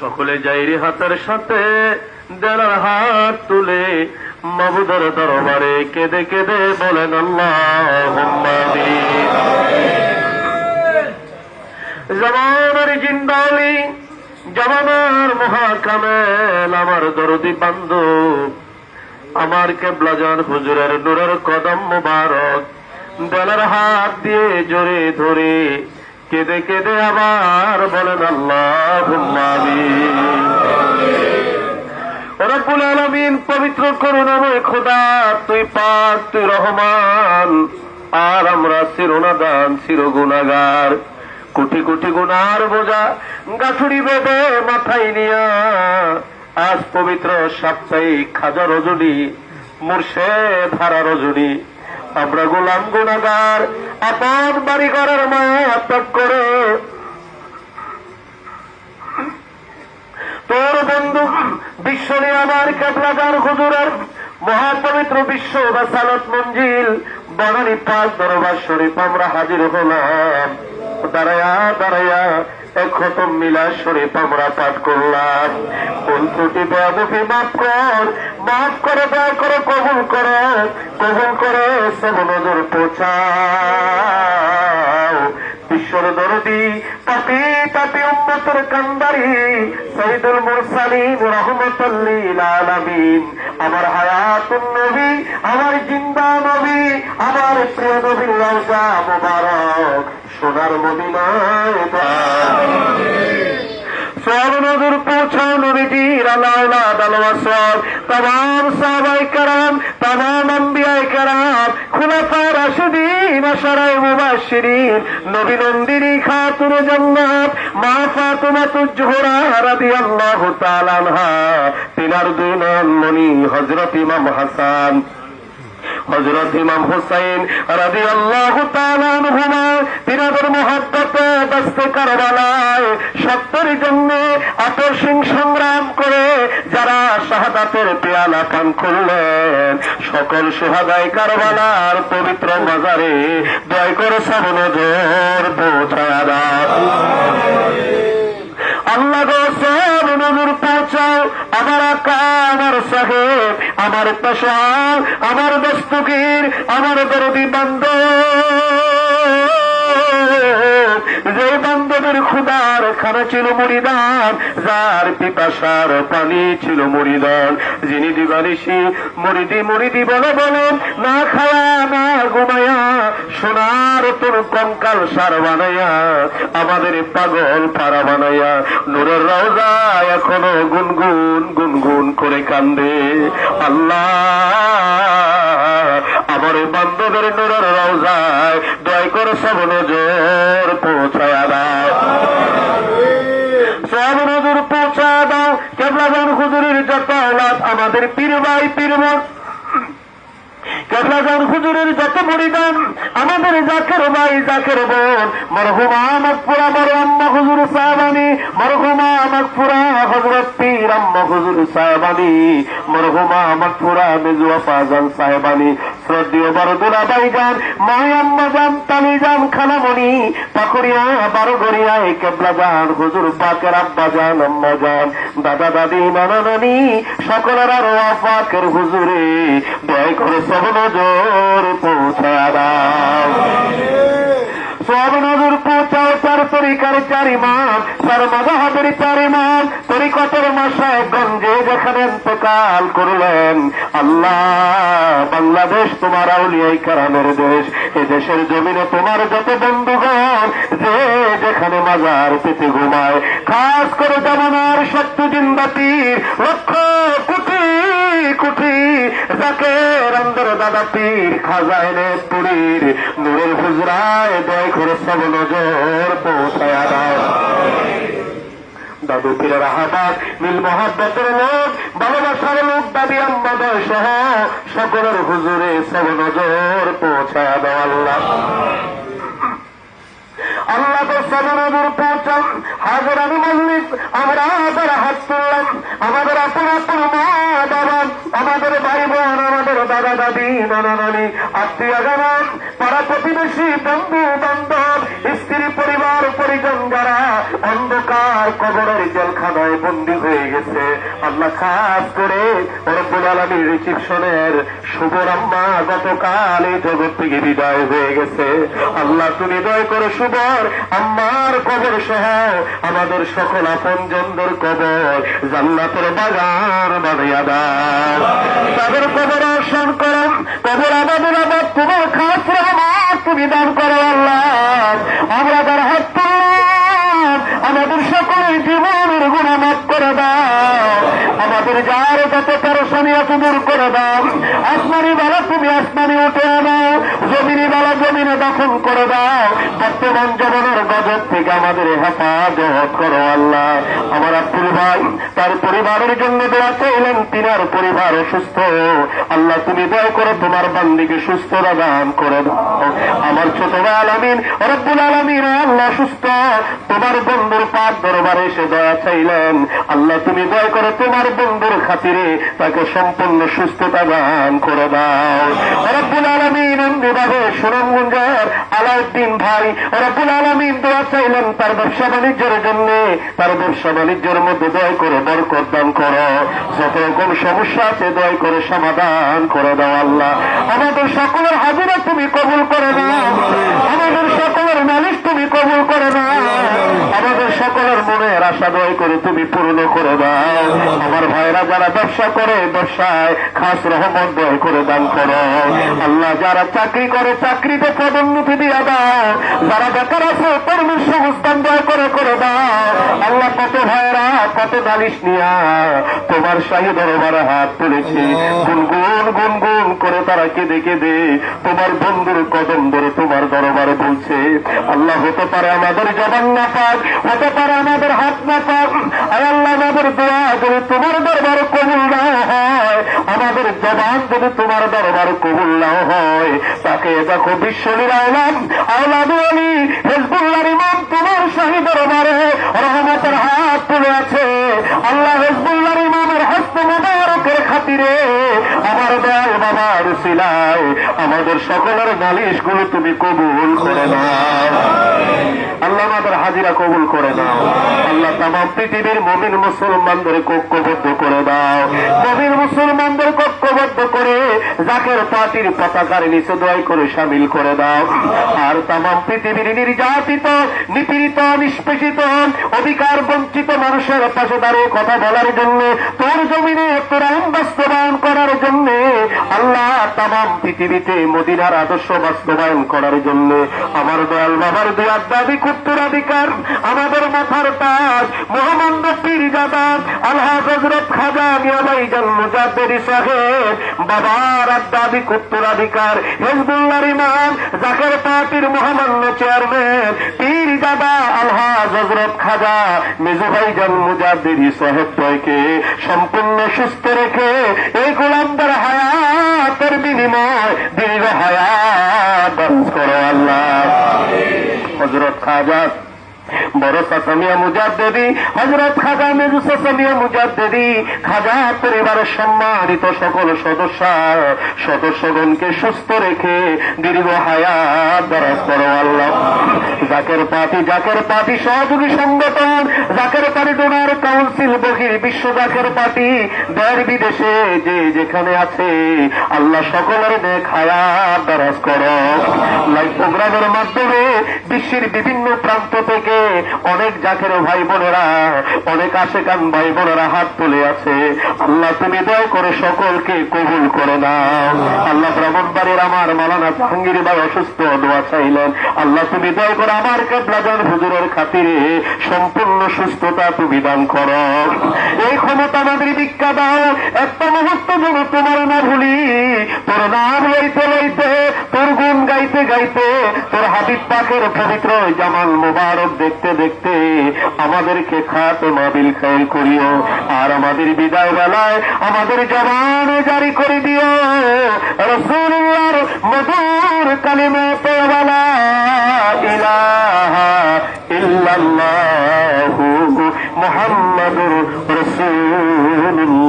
সকলে যাইরি হাতের সাথে দেলার হাত তুলে মাবুদের দরবারে কেঁদে কেঁদে বলেন জমানের জিন্দালি জমানার মহাকামেল আমার দরদি বান্ধব। আমার কেবলাজান হুজুরের নূরের কদম মুবারক বেলার হাত দিয়ে জোরে ধরে কেঁদে কেঁদে আবার বলেন আল্লাহ রব্বুল আলমিন পবিত্র করুণাময় খোদা, তুই পাক, তুই রহমান। আর আমরা চিরনাদান চির গুণাগার কোটি কোটি গুণার বোঝা গাছুড়ি বেঁধে মাথায় নিয়া আজ পবিত্র সাপ্তাহিক খাজা রজনী, মুর্শেদ হারা রজনী আমরা গোলাম গুণাগার আপন বাড়ি ঘরের মায়া করে। তোর বন্ধু বিশ্ব আমার কেবলাদার হুজুরের মহাপবিত্র বিশ্ব বাসালত মঞ্জিল বাঙালি পাক দরবার শরীফ আমরা হাজির হলাম। দাঁড়ায়া এক খতম মিলা শরীফ আমরা পাঠ করলাম। কোন ত্রুটি বেয়াদুফি মাফ কর। মাফ করে, দয়া করে, কবুল করে। কবুল করে সব নজর বিশ্বর দরদি, তাপি তাপি উম্মতের কান্দারি সৈদুল মুরসালিন রহমতুল্লিল আমার হায়াতুন নবী, আমার জিন্দা নবী, আমার প্রিয় নবীর রওজা মুবারক। সোনার মদিনায় সব নজর পৌঁছাও নবীজির আল্লাহ আল্লাহ সব তাম সাহাবাই খুলাফা নবী নন্দিনী খাতুন জান্নাত, মা ফাতিমা তুজহুরা রাদিয়াল্লাহু তাআলা তিনার দুই নয়নমণি হযরত ইমাম হাসান। হজরত ইমাম হুসাইন রাজি আল্লাহ তিনাদের মহাব্বতে দস্তে কারবালায় সত্যের জন্য আপসিং সংগ্রাম করে যারা শাহাদাতের পেয়ালা পান করলেন। সকল সোহাদাই কারবালার পবিত্র বাজারে দয় করে সব নজর পৌঁছায় আল্লাহ আমার সাহেব আমার পেশাল আমার দস্তগীর আমার দরদি বান্ধব। যে বান্ধবের খুদার খানা ছিল মরিদান যার পিপাসার পানি ছিল মরিদান যিনি দিবানিসি মরিদি মরিদি বলে বলেন না খায়া, না ঘুমায়া, সোনার তোর কঙ্কাল সার বানাইয়া আমাদের পাগল পাড়া বানাইয়া নূরের রওজা এখনও গুনগুন গুনগুন করে কান্দে। আল্লাহ আমার বান্ধবের নূরের রওজায় দয় করে সব নজর পৌঁছায় দাও। সব নজর পৌঁছায় দাও। যত আওলাদ আমাদের পীর ভাই, পীর কেবলাগন যত আমাদের জাকের ভাই, জাকের বোন। মরহুমা মকপুরা বড় আম্মা হুজুর সাহেবানি। মরহুমা মকপুরা হজরত পীর আম্মা হুজুর সাহেবানি। মরহুমা মেজুয়া সাহেবানি। শ্রদ্ধীয় বড়দুলা বাইগান যান মায়াম্মা যান তালি যান খালামণি পাকুরিয়া বারো গড়িয়ায় কেবলা যান হুজুর পাকের আব্বা যান আম্মা যান দাদা দাদি, নানা নানি আরও আফাকের হুজুরে, দয় করে সব নজর পৌঁছা দাও। সব পৌঁছাও চার তরিকার চার চার মজাহাবের চার তরিকতের মাসায় গঞ্জে যেখানে ইন্তকাল করলেন, আল্লাহ, বাংলাদেশ তোমার আউলিয়াই কারামের দেশ, এ দেশের জমিনে তোমার যত বন্ধুগণ, যে যেখানে মাজার পেতে ঘুমায়, খাস করে জামানার শক্তি জিন্দাতির লক্ষ যাকে অন্দর দাদা পীর খাজাইনে পুরীর। নূরের হুজরায় দয় করে সব নজর পৌঁছায় দাদু পীরের আহ্বাদ মিল মহাব্বতের লোক, ভালোবাসার লোক, দাবি আম্বাদয় সহ সকলের হুজুরে সব নজর পৌঁছায় দাও আল্লাহ হাজার আমি মল্লিক আমরা হাজার হাত তুললাম আমাদের আপন আপন মা বাবা আমাদের ভাই বোন আমাদের দাদা দাদি, নানা নানি, আত্মীয় জানান পাড়া প্রতিবেশী বন্ধু বান্ধব আল্লাহ খাস করে রব্বুল আলমীর রিসিপশনের শুভর আম্মা গতকাল এই জগৎ থেকে বিদায় হয়ে গেছে। আল্লাহ তুমি দয় করে শুভর আম্মার কবর সহ আমাদের সকল আপন জনদের কবর জান্নাতের বাগান বানাইয়া দাও। তাদের কবর অর্শন করো, কবর আমাদের আবার তোমার খাস রহমত তুমি দান করো আল্লাহ। আমরা তার হাত আমাদের সকলের জীবনের গুণা মাফ করে দাও। আমাদের যার যত পেরেশানি আছে দূর করে দাও। আসমানি বেলা, তুমি আসমানি উঠে দাও জমিনি বেলা, জমিনে দখল করে দাও। বর্তমান জীবনের গজব থেকে আমাদের হেফাজত করো আল্লাহ। আমার আব্দুল ভাই, তার পরিবারের জন্য দোয়া চাইলেন, তিনার পরিবার অসুস্থ আল্লাহ, তুমি দয়া করে তোমার বান্দিকে সুস্থতা দান করে দাও। আমার ছোট ভাই আলামিন, রব্বুল আলামিন আল্লাহ, সুস্থ। তোমার বন্ধুর পাপ দরবারে এসে দয়া চাইলেন। আল্লাহ, তুমি দয়া করে তোমার বন্ধুর খাতিরে তাকে সম্পূর্ণ সুস্থতা দান করে দাও। রব্বুল আলামিন এমনিভাবে সুনামগঞ্জের আলাউদ্দিন ভাই, রব্বুল আলামিন দোয়া চাইলেন তার ব্যবসা বাণিজ্যের জন্য। তার ব্যবসা বাণিজ্যের মধ্যে দয় করে বরকত দান করো। যত রকম সমস্যা আছে, দয় করে সমাধান করে দাও আল্লাহ। আমাদের সকলের হাজিরা তুমি কবুল করে দাও আমাদের সকলের নালিশ তুমি মনের আশা দয় করে তুমি পূর্ণ করে দাও। আমার ভাইরা যারা ব্যবসা করে ব্যবসায় খাস রহমত দয় করে দান করো। আল্লাহ। যারা চাকরি করে চাকরিতে পদোন্নতি দিয়ে দাও। যারা বেকার আছে কর্মীর সংস্থান দয় করে করে দাও। আল্লাহ কত ভাইরা কত নালিশ নিয়া তোমার শাহী দরবারে হাত তুলেছে। গুনগুন গুনগুন করে তারা কেঁদে কেঁদে তোমার বন্ধুর কদম ধরে তোমার দরবারে বলছে আল্লাহ হতে পারে আমাদের জবান না পাক হতে পারে আমাদের হাত না পাক আর আল্লাহ আমাদের দোয়া যদি তোমার দরবার কবুল না হয়, আমাদের জবান যদি তোমার দরবার কবুল না হয়, তাকে দেখো বিশ্বনীর আওলাম আওলাদু আলী হেজবুল্লার ইমাম তোমার শাহী দরবারে রহমতের হাত তুলে আছে আল্লাহ হেজবুল্লার ইমামের হস্ত মোবারকের খাতিরে আমার দয়াল বাবার সিলায় আমাদের সকলের নালিশগুলো তুমি কবুল করে নাও। আল্লাহ আমাদের হাজিরা কবুল করে দাও আল্লাহ তাম পৃথিবীর মমিন মুসলমানদের ঐক্যবদ্ধ করে দাও মমিন মুসলমানদের ঐক্যবদ্ধ করে জাকের পার্টির পতাকার নিচে দয় করে সামিল করে দাও আর তাম পৃথিবীর নির্যাতিত, নিপীড়িত, নিষ্পেষিত, অধিকার বঞ্চিত মানুষের পাশে দাঁড়িয়ে কথা বলার জন্য, তোর জমিনে কোরআন বাস্তবায়ন করার জন্য আল্লাহ তাম পৃথিবীতে মদিনার আদর্শ বাস্তবায়ন করার জন্য আমার দয়াল বাবার দুয়ার দাবি উত্তরাধিকার আমাদের মাথার তাজ মোহাম্মদ পীর জাদা আল্লাহ হজরত খাজা মিয়াবাই জন্মজাদের সাহেব, বাবার দাবি উত্তরাধিকার হেজবুল্লার ইমাম জাকের পার্টির মহামান্য চেয়ারম্যান পীর জাদা আল্লাহ হজরত খাজা মেজুভাই জন্মজাদের সাহেব সম্পূর্ণ সুস্থ রেখে এই গোলামদার হায়াতের বিনিময় দীর্ঘ হায়াত করো আল্লাহ। হজরত খাজা বড় হজরত খাজা মেজু খাজা পরিবারের সম্মানিত সকল সদস্য, সদস্যগণকে সুস্থ রেখে দীর্ঘ হায়াত করো আল্লাহ। জাকের পার্টি সহযোগী সংগঠন, জাকের পার্টি ডোনার কাউন্সিল, বহির বিশ্ব জাকের পার্টি, দেশ বিদেশে যে যেখানে আছে, আল্লাহ সকলের নেক হায়াত দ্বারাজ করো। লাইভ প্রোগ্রামের মাধ্যমে বিশ্বের বিভিন্ন প্রান্ত থেকে অনেক জাকের ভাই বোনেরা অনেক আশেকান ভাই বোনেরা হাত তুলে আছে। আল্লাহ, তুমি দয় করে সকলকে কবুল করে নাও আল্লাহ, ব্রাহ্মণবাড়ির আমার মালানা জাহাঙ্গীর ভাই অসুস্থ, দোয়া চাইলেন। আল্লাহ, তুমি দয় করে আমার কেবলাজন হুজুরের খাতিরে সম্পূর্ণ সুস্থতা তুমি দান করো। এই ক্ষমতা আমাদের ভিক্ষা দাও। একটা মুহূর্ত যেন তোমার না ভুলি, তোর নাম লইতে লইতে তোর গুণ গাইতে গাইতে তোর হাবিব পাকের পবিত্র জামাল মুবারক দেখতে দেখতে আমাদেরকে খাতে মাবিল খাইল করিও। আর আমাদের বিদায় বেলায় আমাদের জবানে জারি করে দিও। রসুল্লাহর মধুর কালিমে পেওয়ালা ইলাহা ইল্লাল্লাহু মুহাম্মাদুর রাসূলুল্লাহ।